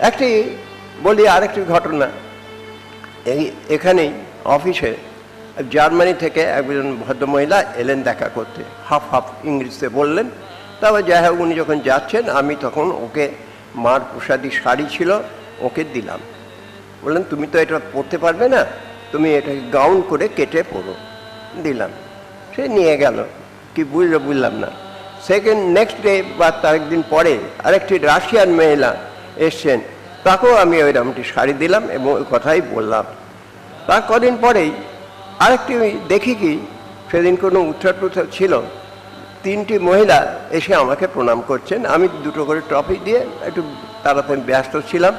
একটি বলি আরেকটি ঘটনা। এই এখানেই অফিসে জার্মানি থেকে একজন ভদ্রমহিলা এলেন দেখা করতে। হাফ হাফ ইংরেজিতে বললেন, তারপর যাই হোক, উনি যখন যাচ্ছেন, আমি তখন ওকে মার প্রসাদী শাড়ি ছিল, ওকে দিলাম। বললেন, তুমি তো এটা পরতে পারবে না, তুমি এটাকে গাউন করে কেটে পরো। দিলাম। সে নিয়ে গেল। কি বুঝলো, বুঝলাম না। সেকেন্ড, নেক্সট ডে বা তার একদিন পরে আরেকটি রাশিয়ান মহিলা এসছেন। তাকেও আমি ওইরকমটি শাড়ি দিলাম এবং ওই কথাই বললাম। তার কদিন পরেই আরেকটি দেখি কি, সেদিন কোনো উত্তর প্রত্তর ছিল। তিনটি মহিলা এসে আমাকে প্রণাম করছেন। আমি দুটো করে ট্রফি দিয়ে একটু তাড়াতাড়ি ব্যস্ত ছিলাম,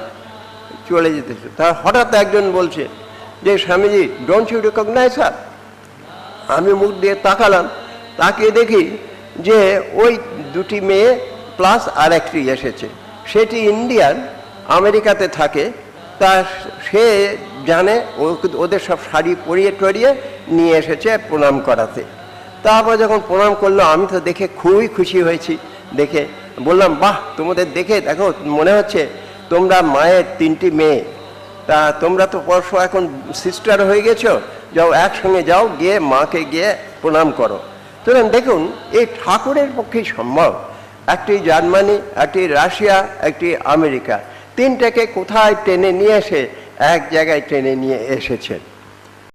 চলে যেতেছে তার হঠাৎ একজন বলছে যে, Swamiji don't you recognise her আমি মুখ দিয়ে তাকালাম। তাকিয়ে দেখি যে, ওই দুটি মেয়ে প্লাস আর একটি এসেছে। সেটি ইন্ডিয়ান, আমেরিকাতে থাকে, তা সে জানে ওদের সব শাড়ি পরিয়ে টরিয়ে নিয়ে এসেছে প্রণাম করাতে। তারপর যখন প্রণাম করল, আমি তো দেখে খুবই খুশি হয়েছি, দেখে বললাম, বাহ, তোমাদের দেখে দেখো, মনে হচ্ছে তোমরা মায়ের তিনটি মেয়ে। তা তোমরা তো পরশু এখন সিস্টার হয়ে গেছো, যাও একসঙ্গে যাও, গিয়ে মাকে গিয়ে প্রণাম করো। সুতরাং দেখুন, এই ঠাকুরের পক্ষেই সম্ভব। একটি জার্মানি, একটি রাশিয়া, একটি আমেরিকা। তিনটাকে কোথায় টেনে নিয়ে এসে এক জায়গায় টেনে নিয়ে এসেছেন?